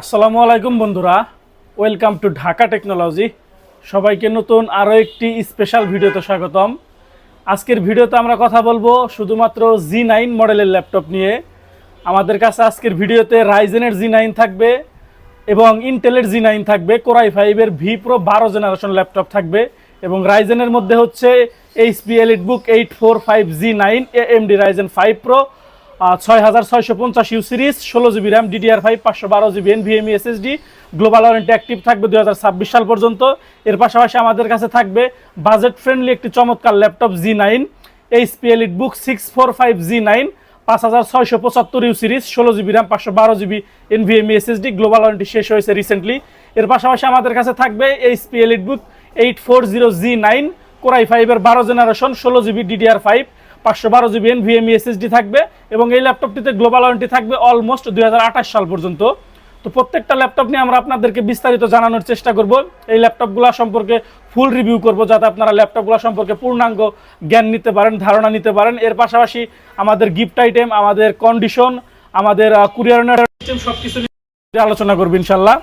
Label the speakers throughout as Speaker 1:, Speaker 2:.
Speaker 1: আসসালামু আলাইকুম বন্ধুরা। ওয়েলকাম টু ঢাকা টেকনোলজি সবাইকে নতুন আরও একটি স্পেশাল ভিডিওতে স্বাগতম। আজকের ভিডিওতে আমরা কথা বলব শুধুমাত্র জি নাইন মডেলের ল্যাপটপ নিয়ে। আমাদের কাছে আজকের ভিডিওতে রাইজেনের জি নাইন থাকবে এবং ইন্টেলের জি নাইন থাকবে। কোরাই ফাইভের ভি প্রো বারো জেনারেশন ল্যাপটপ থাকবে এবং রাইজেনের মধ্যে হচ্ছে HP EliteBook eight four five G nine AMD Ryzen five Pro ছয় হাজার ছয়শো পঞ্চাশ ইউ সিরিজ ষোলো জিবি র্যাম ডিডিআর ফাইভ পাঁচশো বারো GB NVMe SSD global warranty active থাকবে দুই হাজার ছাব্বিশ সাল পর্যন্ত। এর পাশাপাশি আমাদের কাছে থাকবে বাজেট ফ্রেন্ডলি একটি চমৎকার laptop G nine HP EliteBook six four five G nine পাঁচ হাজার ছয়শো পঁচাত্তর ইউ সিরিজ ষোলো জিবি র্যাম পাঁচশো বারো GB NVMe SSD global warranty শেষ হয়েছে রিসেন্টলি এর পাশাপাশি আমাদের কাছে থাকবে HP EliteBook eight four zero G nine core i ফাইভের বারো জেনারেশন ষোলো জিবি ডিডিআর ফাইভ পাঁচশো বারো জিবি এনভিএমই এসএসডি থাকবে এবং এই ল্যাপটপটিতে গ্লোবাল ওয়ারেন্টি থাকবে অলমোস্ট দু হাজার আঠাশ সাল পর্যন্ত। তো প্রত্যেকটা ল্যাপটপ নিয়ে আমরা আপনাদেরকে বিস্তারিত জানানোর চেষ্টা করব। এই ল্যাপটপগুলো সম্পর্কে ফুল রিভিউ করব যাতে আপনারা ল্যাপটপগুলো সম্পর্কে পূর্ণাঙ্গ জ্ঞান নিতে পারেন, ধারণা নিতে পারেন। এর পাশাপাশি আমাদের গিফট আইটেম আমাদের কন্ডিশন আমাদের কুরিয়ার সব কিছু আলোচনা করব ইনশাল্লাহ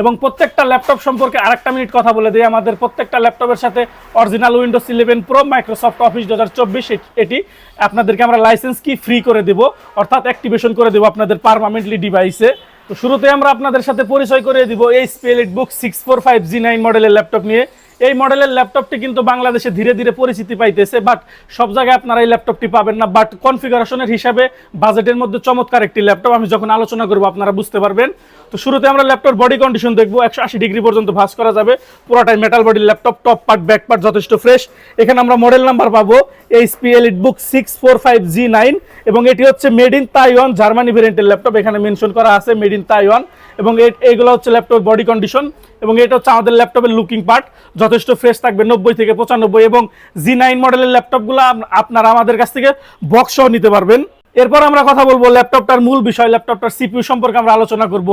Speaker 1: এবং প্রত্যেকটা ল্যাপটপ সম্পর্কে আরেকটা মিনিট কথা বলে দিই। আমাদের প্রত্যেকটা ল্যাপটপের সাথে original Windows eleven Pro Microsoft Office দু হাজার চব্বিশ এটি আপনাদেরকে আমরা লাইসেন্স কি ফ্রি করে দেব। অর্থাৎ অ্যাক্টিভেশন করে দেবো আপনাদের পারমানেন্টলি ডিভাইসে তো শুরুতে আমরা আপনাদের সাথে পরিচয় করে দিব এই EliteBook six four five G nine মডেলের ল্যাপটপ নিয়ে। এই মডেলের ল্যাপটপটি কিন্তু বাংলাদেশে ধীরে ধীরে পরিচিতি পাইতেছে বাট সব জায়গায় আপনারা এই ল্যাপটপটি পাবেন না। বাট কনফিগারেশনের হিসাবে বাজেটের মধ্যে চমৎকার একটি ল্যাপটপ। আমি যখন আলোচনা করব, আপনারা বুঝতে পারবেন। তো শুরুতে আমরা ল্যাপটপ বডি কন্ডিশন দেখব। একশো আশি ডিগ্রি পর্যন্ত ভাস করা যাবে। পুরোটাই metal body laptop top part back part যথেষ্ট ফ্রেশ এখানে আমরা মডেল নাম্বার পাবো H HP EliteBook six four five G nine এবং এটি হচ্ছে মেড ইন তাইওয়ান জার্মানি ভেরিয়েন্টের ল্যাপটপ। এখানে মেনশন করা আছে মেড ইন তাইওয়ান এবং এইগুলো হচ্ছে ল্যাপটপ বডি কন্ডিশন এবং এটা হচ্ছে আমাদের ল্যাপটপের লুকিং পার্ট যথেষ্ট ফ্রেশ থাকবে, নব্বই থেকে পঁচানব্বই এবং জি নাইন মডেলের ল্যাপটপগুলো আপ- আপনারা আমাদের কাছ থেকে বক্সও নিতে পারবেন। এরপর আমরা কথা বলব ল্যাপটপটার মূল বিষয়, ল্যাপটপটার সিপিউ সম্পর্কে আমরা আলোচনা করব।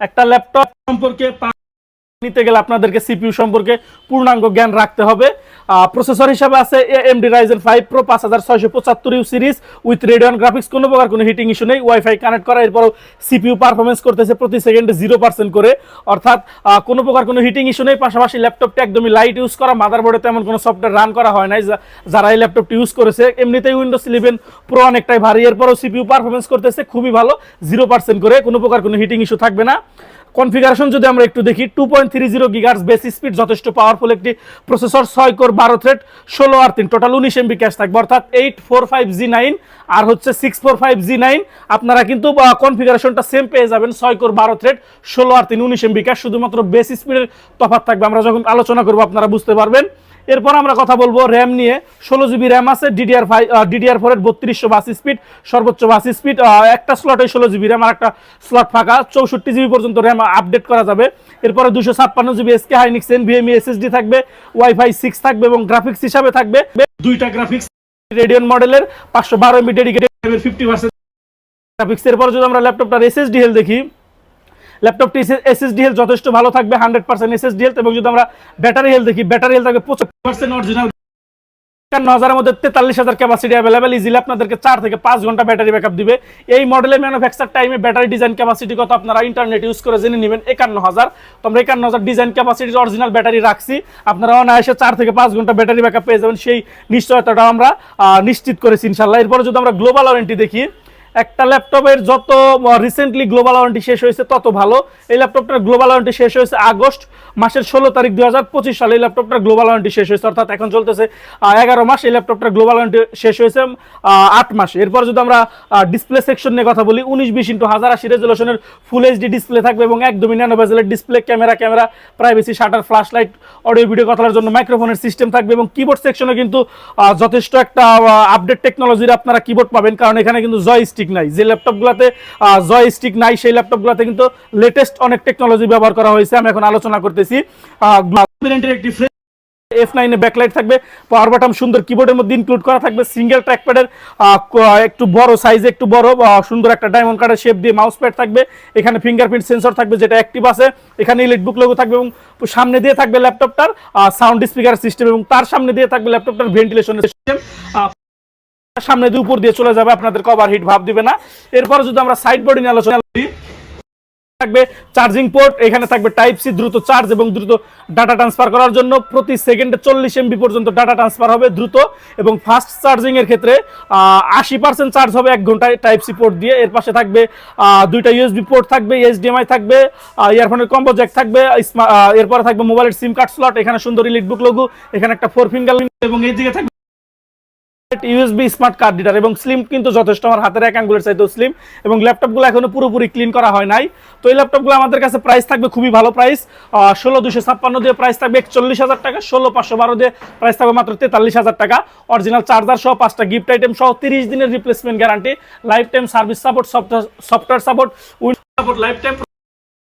Speaker 1: একটা ল্যাপটপ সম্পর্কে নিতে গেলে আপনাদেরকে সিপিইউ সম্পর্কে পূর্ণাঙ্গ জ্ঞান রাখতে হবে। প্রসেসর হিসাবে আছে এএমডি রাইজেন ফাইভ প্রো পাঁচ হাজার ছয়শো পঁচাত্তর U series with Radeon graphics কোনো প্রকার কোনো হিটিং ইস্যু নেই। ওয়াইফাই কানেক্ট করা, এরপরও সিপিইউ পারফরমেন্স করতেছে প্রতি সেকেন্ডে জিরো পার্সেন্ট করে। অর্থাৎ কোনো প্রকার কোনো হিটিং ইস্যু নেই। পাশাপাশি ল্যাপটপটা একদমই লাইট ইউজ করা। মাদারবোর্ডে তেমন কোনো সফটওয়্যার রান করা হয় নাই। যারা এই ল্যাপটপটি ইউজ করেছে, এমনিতেই উইন্ডোজ ইলেভেন প্রো অনেকটাই ভারী। এরপরও সিপিইউ পারফরমেন্স করতেছে, খুবই ভালো জিরো পার্সেন্ট করে। কোনো প্রকার কোনো হিটিং ইস্যু থাকবে না। কনফিগারেশন যদি আমরা একটু দেখি two point three zero gigahertz base speed যথেষ্ট পাওয়ারফুল একটি প্রসেসর ছয় কোর বারো থ্রেড ষোলো আর তিন টোটাল উনিশ এমবি ক্যাশ থাকবে। অর্থাৎ eight four five G nine আর হচ্ছে six four five G nine আপনারা কিন্তু কনফিগারেশনটা সেম পেয়ে যাবেন, ছয় কোর বারো থ্রেড ষোলো আর তিন উনিশ এমবি ক্যাশ শুধুমাত্র বেস স্পিডের তফাত থাকবে। আমরা যখন আলোচনা করব, আপনারা বুঝতে পারবেন। এরপর আমরা কথা বলব র্যাম নিয়ে। ষোলো জিবি র্যাম আছে ডিডিআর ফাইভ ডিডিআর ফোরের বত্রিশশো বাস স্পিড সর্বোচ্চ বাস স্পিড একটা স্লটে ষোলো জিবি র্যাম আর একটা স্লট ফাঁকা। চৌষট্টি জিবি পর্যন্ত র্যাম আপডেট করা যাবে। এরপরে দুশো ছাপ্পান্ন GB SK Hynix NVMe SSD থাকবে ওয়াইফাই সিক্স থাকবে এবং গ্রাফিক্স হিসাবে থাকবে। দুইটা গ্রাফিক্স রেডিয়ন মডেলের পাঁচশো বারো MB dedicated fifty percent graphics এরপর যদি আমরা ল্যাপটপটার এসএসডি হেল দেখি ল্যাপটপটি এসএসডি হেলথ যথেষ্ট ভালো থাকবে হান্ড্রেড পার্সেন্ট এসএসডি হেলথ এবং যদি আমরা ব্যাটারি হেলথ দেখি ব্যাটারি হেলথ থাকবে অরিজিনাল একান্ন হাজারের মধ্যে তেতাল্লিশ হাজার ক্যাপাসিটি অ্যাভেলেবেল ইজিলি আপনাদেরকে চার থেকে পাঁচ ঘণ্টা ব্যাটারি ব্যাকআপ দিবে। এই মডেলের ম্যানুফ্যাকচার টাইমে ব্যাটারি ডিজাইন ক্যাপাসিটি কত আপনারা ইন্টারনেট ইউজ করে জেনে নেবেন? একান্ন হাজার। তো আমরা একান্ন হাজার ডিজাইন ক্যাপাসিটির অরিজিনাল ব্যাটারি রাখছি। আপনারা অনায়াসে চার থেকে পাঁচ ঘণ্টা ব্যাটারি ব্যাকআপ পেয়ে যাবেন। সেই নিশ্চয়তাটা আমরা নিশ্চিত করেছি ইনশাল্লাহ এরপরে যদি আমরা গ্লোবাল ওয়ারেন্টি দেখি একটা ল্যাপটপের যত রিসেন্টলি গ্লোবাল ওয়ারেন্টি শেষ হয়েছে, তত ভালো। এই ল্যাপটপটার গ্লোবাল ওয়ারেন্টি শেষ হয়েছে আগস্ট মাসের ষোলো তারিখ দুই হাজার পঁচিশ সালে এই ল্যাপটপটার গ্লোবাল ওয়ারেন্টি শেষ হয়েছে। অর্থাৎ এখন চলতেছে এগারো মাস এই ল্যাপটপটার গ্লোবাল ওয়ারেন্টি শেষ হয়েছে আট মাস। এরপর যদি আমরা ডিসপ্লে সেকশন নিয়ে কথা বলি, উনিশ বিশ ইন্টু হাজার আশি রেজলিউশনের ফুল এইচডি ডিসপ্লে থাকবে এবং একদমই nano বেজেলের display camera camera privacy shutter flash light audio video কথার জন্য মাইক্রোফোনের সিস্টেম থাকবে এবং কিবোর্ড সেকশনে কিন্তু যথেষ্ট একটা আপডেট টেকনোলজির আপনারা কিবোর্ড পাবেন। কারণ এখানে কিন্তু জয় স্টিক নাই। যে ল্যাপটপগুলোতে জয় স্টিক নাই, সেই ল্যাপটপগুলোতে কিন্তু লেটেস্ট অনেক টেকনোলজি ব্যবহার করা হয়েছে। আমি এখন আলোচনা করতেছি। এফ নাইনে ব্যাকলাইট থাকবে পাওয়ার বাটন সুন্দর কিবোর্ডের মধ্যে ইনক্লুড করা থাকবে সিঙ্গেল ট্র্যাকপ্যাডের একটু বড় সাইজে একটু বড় সুন্দর একটা ডায়মন্ড কার্ডের শেপ দিয়ে মাউস প্যাড থাকবে। এখানে ফিঙ্গারপ্রিন্ট সেন্সর থাকবে, যেটা অ্যাক্টিভ আছে। এখানে ইলেকট্রিক লোগো থাকবে এবং সামনে দিয়ে থাকবে ল্যাপটপটার সাউন্ড স্পিকার সিস্টেম এবং তার সামনে দিয়ে থাকবে ল্যাপটপটার ভেন্টিলেশন সিস্টেম সামনে দিয়ে উপর দিয়ে চলে যাবে আপনাদের কভার হিট ভাব দিবে না। এরপর যদি আমরা সাইড বডি নিয়ে আলোচনা করি, থাকবে চার্জিং পোর্ট এখানে থাকবে টাইপ সি দ্রুত চার্জ এবং দ্রুত ডাটা ট্রান্সফার করার জন্য প্রতি সেকেন্ডে চল্লিশ এমবি পর্যন্ত ডাটা ট্রান্সফার হবে দ্রুত এবং ফাস্ট চার্জিং এর ক্ষেত্রে আশি পার্সেন্ট চার্জ হবে এক ঘন্টায় টাইপ সি পোর্ট দিয়ে। এর পাশে থাকবে দুইটা ইউএসবি পোর্ট থাকবে এইচডিএমআই থাকবে ইয়ারফোনের কম্বো জ্যাক থাকবে এরপরে থাকবে মোবাইলের সিম কার্ড স্লট এখানে সুন্দর ইলিট বুক লোগো এখানে একটা ফোর ফিঙ্গার এবং এই দিকে থাকবে ইউএসবি স্মার্ট কার্ড রিডার এবং স্লিম কিন্তু যথেষ্ট আমার হাতের এক আঙ্গুলের চাইতেও স্লিম এবং ল্যাপটপগুলো পুরোপুরি ক্লিন করা হয় নাই। তো এই ল্যাপটপগুলো আমাদের কাছে প্রাইস থাকবে খুবই ভালো প্রাইস ষোলো দুশো ছাপ্পান্ন দিয়ে প্রাইস থাকবে একচল্লিশ হাজার টাকা, ষোলো পাঁচশো বারো দিয়ে প্রাইস থাকবে মাত্র তেতাল্লিশ হাজার টাকা। অরিজিনাল চার্জার সহ পাঁচটা গিফট আইটেম সহ তিরিশ দিনের replacement guarantee lifetime service support software support window support lifetime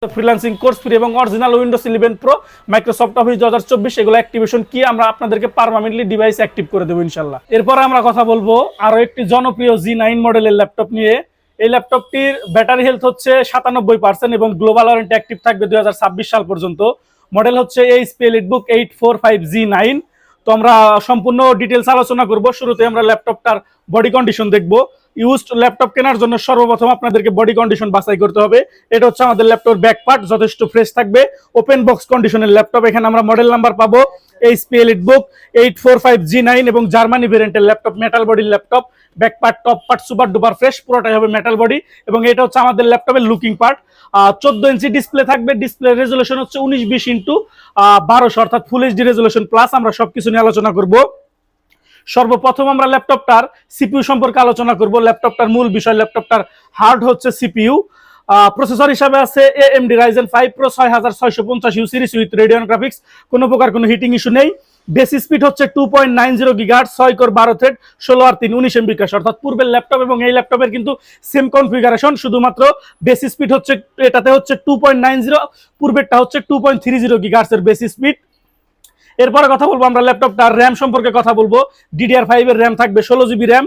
Speaker 1: freelancing course free এবং original Windows eleven Pro Microsoft Office দু হাজার চব্বিশ, এগুলো অ্যাক্টিভেশন কি আমরা আপনাদেরকে পারমানেন্টলি ডিভাইস অ্যাক্টিভ করে দেবো ইনশাল্লাহ। এরপর আমরা কথা বলব আরও একটি জনপ্রিয় জি নাইন মডেলের ল্যাপটপ নিয়ে। এই ল্যাপটপটির ব্যাটারি হেলথ হচ্ছে সাতানব্বই পার্সেন্ট এবং গ্লোবাল ওয়ারেন্টি অ্যাক্টিভ থাকবে দুই হাজার ছাব্বিশ সাল পর্যন্ত। মডেল হচ্ছে এই EliteBook eight four five G nine তো আমরা সম্পূর্ণ ডিটেলস আলোচনা করব। শুরুতে আমরা ল্যাপটপটার বডি কন্ডিশন দেখব। ইউজড ল্যাপটপ কেনার জন্য সর্বপ্রথম আপনাদেরকে বডি কন্ডিশন বাছাই করতে হবে। এটা হচ্ছে আমাদের ল্যাপটপ ব্যাক পার্ট যথেষ্ট ফ্রেশ থাকবে। ওপেন বক্স কন্ডিশনের ল্যাপটপ এখানে আমরা মডেল নাম্বার পাবো HP EliteBook eight four five G nine এবং জার্মানি ভেরিয়েন্টের ল্যাপটপ মেটাল বডির laptop back part top part super duper fresh পুরোটাই হবে মেটাল বডি এবং এটা হচ্ছে আমাদের ল্যাপটপের লুকিং পার্ট চোদ্দ ইঞ্চি ডিসপ্লে থাকবে ডিসপ্লে রেজুলেশন হচ্ছে উনিশ বিশ ইন্টু বারোশো, অর্থাৎ ফুল এইচডি রেজুলেশন প্লাস আমরা সবকিছু নিয়ে আলোচনা করব। সর্বপ্রথম আমরা ল্যাপটপটার সিপিইউ সম্পর্কে আলোচনা করব। ল্যাপটপটার মূল বিষয় ল্যাপটপটার হার্ড হচ্ছে সিপিইউ। প্রসেসর হিসাবে আছে এএমডি রাইজেন ফাইভ প্রো ছয় হাজার ছয়শো পঞ্চাশ U series with Radeon graphics কোনো প্রকার কোনো হিটিং ইস্যু নেই। বেসি স্পিড হচ্ছে টু পয়েন্ট নাইন জিরো গিগার ছয় কোর বারো থ্রেড ষোলো আর তিন উনিশ এমবি ক্যাশ অর্থাৎ পূর্বের ল্যাপটপ এবং এই ল্যাপটপের কিন্তু সেম কনফিগারেশন শুধুমাত্র বেসি স্পিড হচ্ছে, এটাতে হচ্ছে টু পয়েন্ট নাইন জিরো পূর্বেরটা হচ্ছে টু পয়েন্ট থ্রি জিরো গিগার্সের বেসি স্পিড এরপরে কথা বলব, আমরা ল্যাপটপটার র্যাম সম্পর্কে কথা বলব। ডিডিআর ফাইভের র্যাম থাকবে ষোলো জিবি র্যাম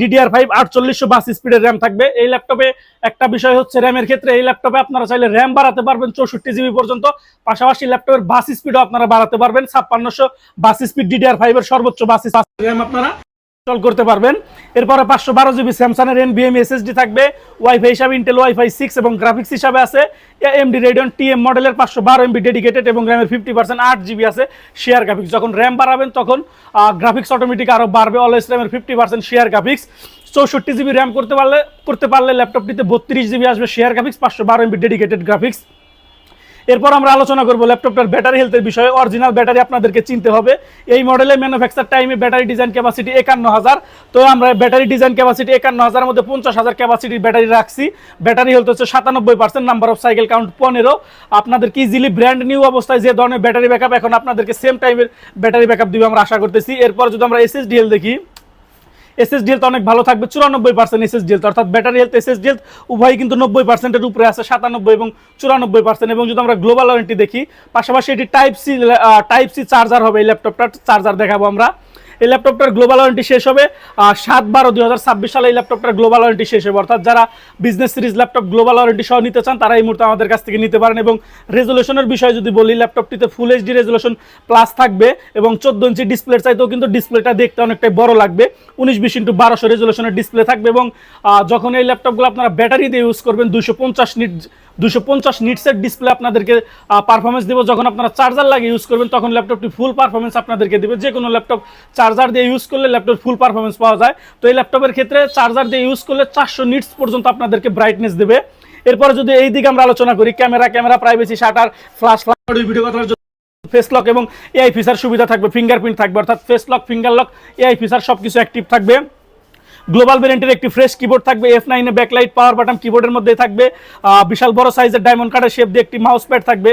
Speaker 1: ডিডিআর ফাইভ আটচল্লিশশো বাস স্পিডের র্যাম থাকবে। এই ল্যাপটপে একটা বিষয় হচ্ছে র্যামের ক্ষেত্রে এই ল্যাপটপে আপনারা চাইলে র্যাম বাড়াতে পারবেন চৌষট্টি জিবি পর্যন্ত। পাশাপাশি ল্যাপটপের বাস স্পিডও আপনারা বাড়াতে পারবেন। ছাপ্পান্নশো বাস স্পিড ডিডিআর ফাইভ এর সর্বোচ্চ বাস র্যাম আপনারা ইনস্টল করতে পারবেন। এরপরে পাঁচশো বারো জিবি স্যামসাং এর এনবিএম এসএসডি থাকবে। ওয়াইফাই হিসাবে ইন্টেল ওয়াইফাই সিক্স এবং গ্রাফিক্স হিসাবে আছে। এম এমডি রেডিয়ন টিএম মডেলের পাঁচশো বারো এমবি ডেডিকেটেড এবং র্যামের ফিফটি পার্সেন্ট আট জিবি আছে শেয়ার গ্রাফিক্স যখন র্যাম বাড়াবেন তখন গ্রাফিক্স অটোমেটিক আরও বাড়বে। অলওয়েজ র্যামের ফিফটি পার্সেন্ট শেয়ার গ্রাফিক্স চৌষট্টি জিবি র্যাম করতে পারলে করতে পারলে ল্যাপটপটিতে বত্রিশ জিবি আসবে শেয়ার গ্রাফিক্স পাঁচশো বারো এমবি ডেডিকেটেড গ্রাফিক্স এরপর আমরা আলোচনা করব ল্যাপটপটার ব্যাটারি হেলথের বিষয়ে। অরিজিনাল ব্যাটারি আপনাদেরকে চিনতে হবে। এই মডেলের ম্যানুফ্যাকচার টাইমে ব্যাটারি ডিজাইন ক্যাপাসিটি একান্ন হাজার। তো আমরা ব্যাটারি ডিজাইন ক্যাপাসিটি একান্ন হাজারের মধ্যে পঞ্চাশ হাজার ক্যাপাসিটির ব্যাটারি রাখছি। ব্যাটারি হেলথ হচ্ছে সাতানব্বই percent number of cycle count পনেরো। আপনাদেরকে ইজিলি ব্র্যান্ড নিউ অবস্থায় যে ধরনের ব্যাটারি ব্যাকআপ এখন আপনাদেরকে সেম টাইমের ব্যাটারি ব্যাকআপ দিবে আমরা আশা করতেছি। এরপর যদি আমরা এসএসডিএল দেখি এসএসডিএল তো অনেক ভালো থাকবে, চুরানব্বই পার্সেন্ট এসএসডিএল অর্থাৎ ব্যাটারি হেলথ এসএসডিএল উভয় কিন্তু নব্বই পার্সেন্টের উপরে আছে, সাতানব্বই এবং চুরানব্বই পার্সেন্ট এবং যদি আমরা গ্লোবাল ওয়ারেন্টি দেখি, পাশাপাশি এটি type C type C charger হবে, এই ল্যাপটপটার চার্জার দেখাবো আমরা। এই ল্যাপটপটার গ্লোবাল ওয়ারেন্টি শেষ হবে সাত বারো দুই হাজার ছাব্বিশ সালে এই ল্যাপটপটার গ্লোবাল ওয়ারেন্টি শেষ হবে। অর্থাৎ যারা business series laptop global warranty সহ নিতে চান, তারা এই মুহূর্তে আমাদের কাছ থেকে নিতে পারেন এবং রেজলিউশনের বিষয়ে যদি বলি ল্যাপটপটিতে ফুল এইচডি রেজলিউশন প্লাস থাকবে এবং চোদ্দ ইঞ্চি ডিসপ্লের চাইতেও কিন্তু ডিসপ্লেটা দেখতে অনেকটাই বড় লাগবে। উনিশ বিশ ইন্টু বারোশো রেজলিউশনের ডিসপ্লে থাকবে এবং যখন এই ল্যাপটপগুলো আপনারা ব্যাটারি দিয়ে ইউজ করবেন দুশো পঞ্চাশ নিট দুশো পঞ্চাশ নিটসের ডিসপ্লে আপনাদেরকে পারফরমেন্স দেবো। যখন আপনারা চার্জার লাগিয়ে ইউজ করবেন, তখন ল্যাপটপটি ফুল পারফরমেন্স আপনাদেরকে দেবে। যে কোনো ল্যাপটপ চার্জার দিয়ে ইউজ করলে ল্যাপটপ ফুল পারফরমেন্স পাওয়া যায়। তো এই ল্যাপটপের ক্ষেত্রে চার্জার দিয়ে ইউজ করলে চারশো নিটস পর্যন্ত আপনাদেরকে ব্রাইটনেস দেবে। এরপরে যদি এই দিকে আমরা আলোচনা করি camera camera privacy shutter flash flash video কথার ফেস লক এবং এআই ফিচার সুবিধা থাকবে ফিঙ্গারপ্রিন্ট থাকবে, অর্থাৎ face lock finger lock AI feature সব কিছু অ্যাক্টিভ থাকবে। গ্লোবাল ভেরিয়েন্টের একটি ফ্রেশ কিবোর্ড থাকবে এফ নাইনে ব্যাকলাইট পাওয়ার বাটন কিবোর্ডের মধ্যে থাকবে বিশাল বড় সাইজের ডায়মন্ড কাটার শেপ দিয়ে একটি মাউস প্যাড থাকবে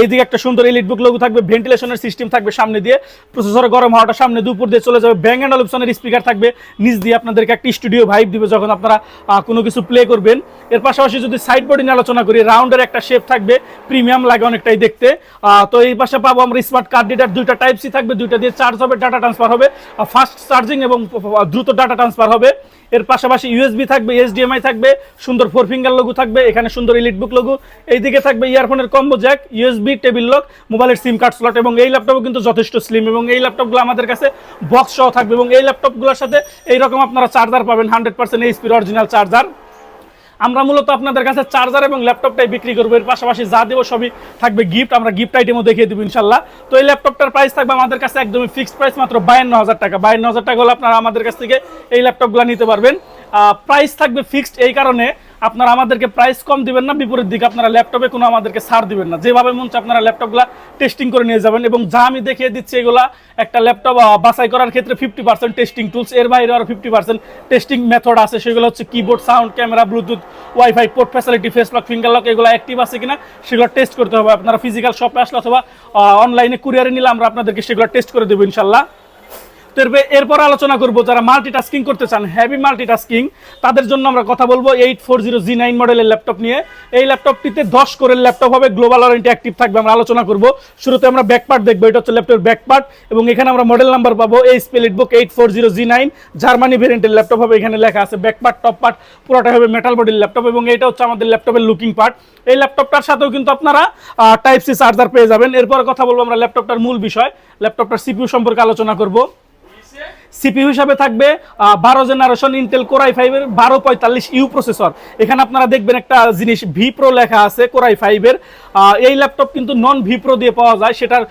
Speaker 1: এইদিকে একটা সুন্দর এলিট বুক লোগো থাকবে ভেন্টিলেশনের সিস্টেম থাকবে সামনে দিয়ে প্রসেসর গরম হওয়াটা সামনে দুপুর দিয়ে চলে যাবে ব্যাং অ্যান্ড অলিপসনের স্পিকার থাকবে, নিচ দিয়ে আপনাদেরকে একটি স্টুডিও ভাইব দিবে যখন আপনারা কোনো কিছু প্লে করবেন। এর পাশাপাশি যদি সাইড বডি নিয়ে আলোচনা করি রাউন্ডের একটা শেপ থাকবে প্রিমিয়াম লাগে অনেকটাই দেখতে তো এই পাশে পাবো আমরা স্মার্ট কার্ড ডিটার দুইটা টাইপ সি থাকবে, দুইটা দিয়ে চার্জ হবে ডাটা ট্রান্সফার হবে ফাস্ট চার্জিং এবং দ্রুত ডাটা ট্রান্সফার হবে। এর পাশাপাশি ইউএসবি থাকবে এইচডিএমআই থাকবে, সুন্দর ফোর ফিঙ্গার লোগো থাকবে, এখানে সুন্দর ইলিট বুক এইদিকে থাকবে ইয়ারফোনের combo jack USB table lock মোবাইলের সিম কার্ড স্লট এবং এই ল্যাপটপও কিন্তু যথেষ্ট স্লিম এবং এই ল্যাপটপগুলো আমাদের কাছে বক্স সহ থাকবে এবং এই ল্যাপটপগুলোর সাথে এইরকম আপনারা চার্জার পাবেন হান্ড্রেড পার্সেন্ট এইচপির অরিজিনাল চার্জার আমরা মূলত আপনাদের কাছে চার্জার এবং ল্যাপটপটাই বিক্রি করব। এর পাশাপাশি যা দেবো সবই থাকবে গিফট আমরা গিফট আইটেমও দেখিয়ে দেবো ইনশাল্লাহ। তো এই ল্যাপটপটার প্রাইস থাকবে আমাদের কাছে একদমই ফিক্সড প্রাইস মাত্র বায়ান্ন হাজার টাকা। বায়ান্ন হাজার টাকা হলে আপনারা আমাদের কাছ থেকে এই ল্যাপটপগুলো নিতে পারবেন। প্রাইস থাকবে ফিক্সড এই কারণে আপনারা আমাদেরকে প্রাইস কম দিবেন না, বিপরীত দিকে আপনারা ল্যাপটপে কোনো আমাদেরকে ছাড় দিবেন না। যেভাবে মন চায় আপনারা ল্যাপটপগুলো টেস্টিং করে নিয়ে যাবেন এবং যা আমি দেখিয়ে দিচ্ছি এগুলা একটা ল্যাপটপ বাছাই করার ক্ষেত্রে ফিফটি পার্সেন্ট টেস্টিং টুলস এর বাইরে আরও ফিফটি পার্সেন্ট টেস্টিং মেথড আছে। সেগুলো হচ্ছে keyboard sound camera Bluetooth wifi port facility face lock finger lock এগুলো অ্যাক্টিভ আছে কিনা সেগুলো টেস্ট করতে হবে। আপনারা ফিজিক্যাল শপে আসলে অথবা অনলাইনে কুরিয়ারে নিলে আমরা আপনাদেরকে সেগুলো টেস্ট করে দেবো ইনশাল্লাহ এরপর- আলোচনা করব, যারা মাল্টিটাস্কিং করতে চান হেভি মাল্টিটাস্কিং তাদের জন্য আমরা কথা বলব eight four zero G nine মডেলের ল্যাপটপ নিয়ে। এই ল্যাপটপটিতে দশ করে ল্যাপটপ হবে গ্লোবাল ওয়ারেন্টি অ্যাক্টিভ থাকবে, আমরা আলোচনা করব। শুরুতে আমরা ব্যাক পার্ট দেখব, এটা হচ্ছে ল্যাপটপের ব্যাক পার্ট এবং এখানে আমরা মডেল নাম্বার পাবো, এই EliteBook eight four zero G nine Germany ভেরিয়েন্টের ল্যাপটপ হবে, এখানে লেখা আছে ব্যাক পার্ট টপ পার্ট পুরোটা হবে মেটাল বডির ল্যাপটপ এবং এটা হচ্ছে আমাদের ল্যাপটপের লুকিং পার্ট এই ল্যাপটপটার সাথেও কিন্তু আপনারা টাইপ সি চার্জার পেয়ে যাবেন। এরপর কথা বলব আমরা ল্যাপটপটার মূল বিষয় ল্যাপটপটার সিপিউ সম্পর্কে আলোচনা করব। все. সিপিইউ হিসাবে থাকবে বারো জেনারেশন ইন্টেল কোরাই ফাইভের বারো পঁয়তাল্লিশ ইউ প্রসেসর। এখানে আপনারা দেখবেন একটা জিনিস ভি প্রো লেখা আছে কোরাই ফাইভের। এই ল্যাপটপ কিন্তু নন ভি প্রো দিয়ে পাওয়া যায়। সেটার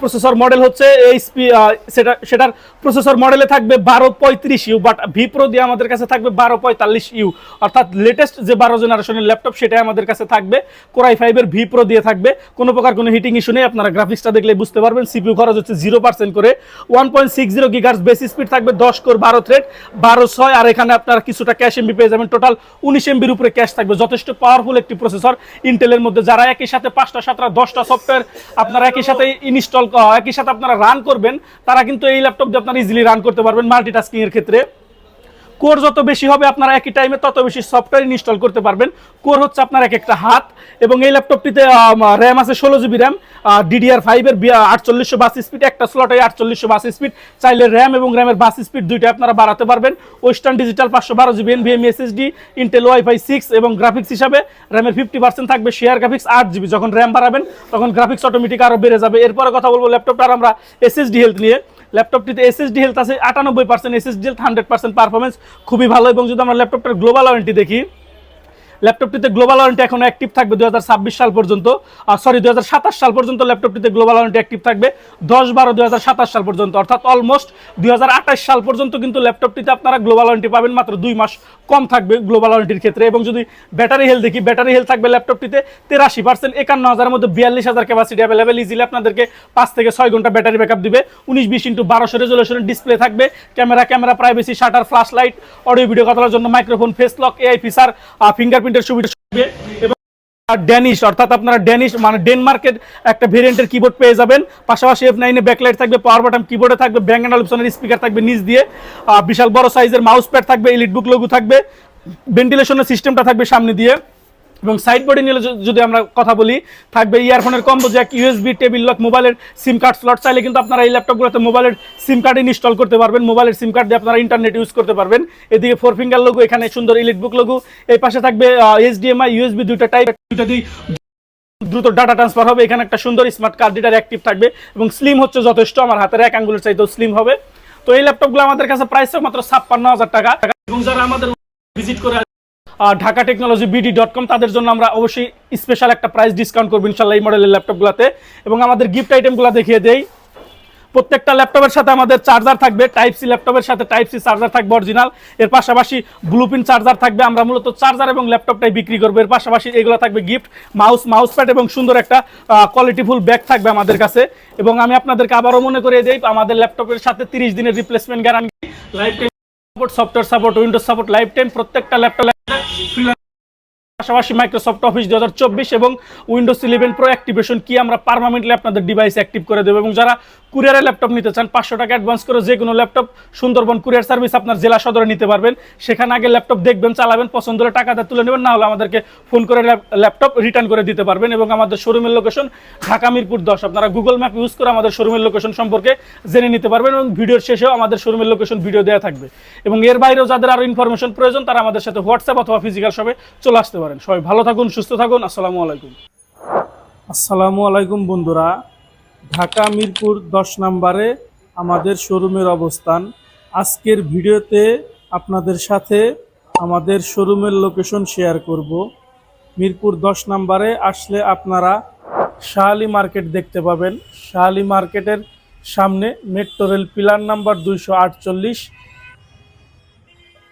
Speaker 1: প্রসেসর মডেল হচ্ছে এইচপি সেটা, সেটার প্রসেসর মডেলে থাকবে বারো পঁয়ত্রিশ ইউ বাট ভি প্রো দিয়ে আমাদের কাছে থাকবে বারো পঁয়তাল্লিশ ইউ। অর্থাৎ লেটেস্ট যে বারো জেনারেশনের ল্যাপটপ, সেটাই আমাদের কাছে থাকবে। কোরাই ফাইভের ভি প্রো দিয়ে থাকবে। কোনো প্রকার কোনো হিটিং ইস্যু নেই। আপনারা গ্রাফিক্সটা দেখলে বুঝতে পারবেন। সিপিউ খরচ হচ্ছে জিরো পার্সেন্ট করে। One point six zero gigahertz base speed থাকবে, দশ কোর বারো থ্রেড বারো, ছয়, আর এখানে আপনারা কিছুটা ক্যাশ এমবি পেয়ে যাবেন। টোটাল উনিশ এমবির উপরে ক্যাশ থাকবে। যথেষ্ট পাওয়ারফুল একটি প্রসেসর ইন্টেলের মধ্যে। যারা একই সাথে পাঁচটা, সাতটা, দশটা সফটওয়্যার আপনারা একই সাথে ইনস্টল একই সাথে আপনারা রান করবেন, তারা কিন্তু এই ল্যাপটপ দিয়ে আপনারা ইজিলি রান করতে পারবেন মাল্টিটাস্কিং এর ক্ষেত্রে। কোর যত বেশি হবে আপনারা একই টাইমে তত বেশি সফটওয়্যার ইনস্টল করতে পারবেন। কোর হচ্ছে আপনার এক একটা হাত এবং এই ল্যাপটপটিতে র্যাম আছে ষোলো জিবি র্যাম ডিডিআর ফাইভের আটচল্লিশশো বাস স্পিড একটা স্লটে আটচল্লিশশো বাস স্পিড চাইলে র্যাম এবং র্যামের বাস স্পিড দুইটা আপনারা বাড়াতে পারবেন। ওয়েস্টার্ন ডিজিটাল পাঁচশো বারো GB N NVMe SSD Intel wifi six এবং গ্রাফিক্স হিসাবে র্যামের ফিফটি পার্সেন্ট থাকবে শেয়ার গ্রাফিক্স আট জিবি যখন র্যাম বাড়াবেন, তখন গ্রাফিক্স অটোমেটিক আরও বেড়ে যাবে। এরপরে কথা বলব ল্যাপটপটার আমরা এসএসডি হেলথ নিয়ে। ল্যাপটপটিতে এসএসডি হেলথ আছে, আটানব্বই percent SSD health hundred percent performance খুবই ভালো। এবং যদি আমরা ল্যাপটপটার গ্লোবাল ওয়ারেন্টি দেখি ল্যাপটপটিতে গ্লোবাল ওয়ারেন্টি এখন অ্যাক্টিভ থাকবে দু হাজার ছাব্বিশ সাল পর্যন্ত। সরি দু হাজার সাতাশ সাল পর্যন্ত ল্যাপটপটিতে গ্লোবাল ওয়ারেন্টি অ্যাক্টিভ থাকবে দশ বারো দু সাল পর্যন্ত। অর্থাৎ অলমোস্ট দুই সাল পর্যন্ত কিন্তু ল্যাপটপটিতে আপনারা গ্লোবাল ওয়ারেন্টি পাবেন, মাত্র দুই মাস কম থাকবে গ্লোবাল ওয়ারেন্টির ক্ষেত্রে। এবং যদি ব্যাটারি হেলথ দেখি ব্যাটারি হেলথ থাকবে ল্যাপটপটিতে তেরাশি পার্সেন্ট একান্ন হাজারের মধ্যে বিয়াল্লিশ হাজার ক্যাপাসিটি অ্যাভেলেবেল ইজিলি আপনাদেরকে পাঁচ থেকে ছয় ঘণ্টা ব্যাটারি ব্যাকআপ দিবে। উনিশ বিশ ইন্টু বারোশো রেজলিউশনের ডিসপ্লে থাকবে। Camera camera privacy shutter flash light audio video কথা জন্য microphone face lock AI feature ফিঙ্গারপ্রিন্টের সুবিধা থাকবে এবং ড্যানিশ অর্থাৎ আপনারা ড্যানিশ মানে ডেনমার্কের একটা ভেরিয়েন্টের কিবোর্ড পেয়ে যাবেন। পাশাপাশি এফ নাইনে ব্যাকলাইট থাকবে পাওয়ার বাটন কিবোর্ডে থাকবে ব্যাঙ্ক অ্যান্ড অপশনের স্পিকার থাকবে নিচ দিয়ে। বিশাল বড় সাইজের মাউস প্যাড থাকবে ইলিট বুক লঘু থাকবে। ভেন্টিলেশনের সিস্টেমটা থাকবে সামনে দিয়ে। এবং সাইড বডি নিলে য- যদি আমরা কথা বলি, থাকবে ইয়ারফোনের combo jack USB table lock মোবাইলের সিম কার্ড স্লট চাইলে কিন্তু আপনারা এই ল্যাপটপগুলোতে মোবাইলের সিম কার্ড ইনস্টল করতে পারবেন। মোবাইলের সিম কার্ড দিয়ে আপনারা ইন্টারনেট ইউজ করতে পারবেন। এদিকে ফোর ফিঙ্গার লোগো এখানে সুন্দর ইলেট বুক লোগো এই পাশে থাকবে এইচডিএমআই ইউএসবি দুইটা টাইপ দুইটা দ্রুত ডাটা ট্রান্সফার হবে। এখানে একটা সুন্দর স্মার্ট কার্ড ডিটার অ্যাক্টিভ থাকবে এবং স্লিম হচ্ছে যথেষ্ট। আমার হাতের এক আঙ্গুলের চাইতেও স্লিম হবে। তো এই ল্যাপটপগুলো আমাদের কাছে প্রাইস মাত্র ছাপ্পান্ন হাজার টাকা। এবং যারা আমাদের ভিজিট করে Dhaka technology BD dot com তাদের জন্য আমরা অবশ্যই স্পেশাল একটা প্রাইস ডিসকাউন্ট করব ইনশাল্লাহ এই মডেলের ল্যাপটপগুলোতে এবং আমাদের গিফট আইটেমগুলো দেখিয়ে দেই। প্রত্যেকটা ল্যাপটপের সাথে আমাদের চার্জার থাকবে টাইপ সি ল্যাপটপের সাথে টাইপ সি চার্জার থাকবে অরিজিনাল এর পাশাপাশি ব্লুপিন চার্জার থাকবে, আমরা মূলত চার্জার এবং ল্যাপটপটাই বিক্রি করব। এর পাশাপাশি এগুলো থাকবে গিফট মাউস মাউস প্যাড এবং সুন্দর একটা কোয়ালিটিফুল ব্যাগ থাকবে আমাদের কাছে। এবং আমি আপনাদেরকে আবারও মনে করে দিই, আমাদের ল্যাপটপের সাথে তিরিশ দিনের replacement guarantee life support software support Windows support lifetime প্রত্যেকটা ল্যাপটপ পাশাপাশি মাইক্রোসফট অফিস দু হাজার চব্বিশ এবং উইন্ডোজ ইলেভেন প্রো অ্যাক্টিভেশন কি আমরা পারমানেন্টলি আপনাদের ডিভাইস অ্যাক্টিভ করে দেবো এবং যারা কুরিয়ারের ল্যাপটপ নিতে চান, পাঁচশো টাকা অ্যাডভান্স করে যে কোনো ল্যাপটপ সুন্দরবন কুরিয়ার সার্ভিস আপনার জেলা সদরে নিতে পারবেন। সেখানে আগে ল্যাপটপ দেখবেন, চালাবেন, পছন্দ হলে টাকাটা তুলে নেবেন, না হলে আমাদেরকে ফোন করে ল্যাপটপ রিটার্ন করে দিতে পারবেন এবং আমাদের শোরুমের লোকেশন ঢাকা মিরপুর দশ। আপনারা গুগল ম্যাপ ইউজ করে আমাদের শোরুমের লোকেশন সম্পর্কে জেনে নিতে পারবেন এবং ভিডিওর শেষেও আমাদের শোরুমের লোকেশন ভিডিও দেওয়া থাকবে। এবং এর বাইরেও যাদের আরও ইনফরমেশন প্রয়োজন, তারা আমাদের সাথে হোয়াটসঅ্যাপ অথবা ফিজিক্যাল শপে চলে আসতে পারেন। সবাই ভালো থাকুন, সুস্থ থাকুন। আসসালামু আলাইকুম। আসসালামু আলাইকুম বন্ধুরা। ঢাকা মিরপুর দশ নম্বরে আমাদের শোরুমের অবস্থান। আজকের ভিডিওতে আপনাদের সাথে আমাদের শোরুমের লোকেশন শেয়ার করব। মিরপুর দশ নম্বরে আসলে আপনারা শাহালি মার্কেট দেখতে পাবেন। শাহালি মার্কেটের সামনে মেট্রো রেল পিলার নাম্বার দুইশো আটচল্লিশ।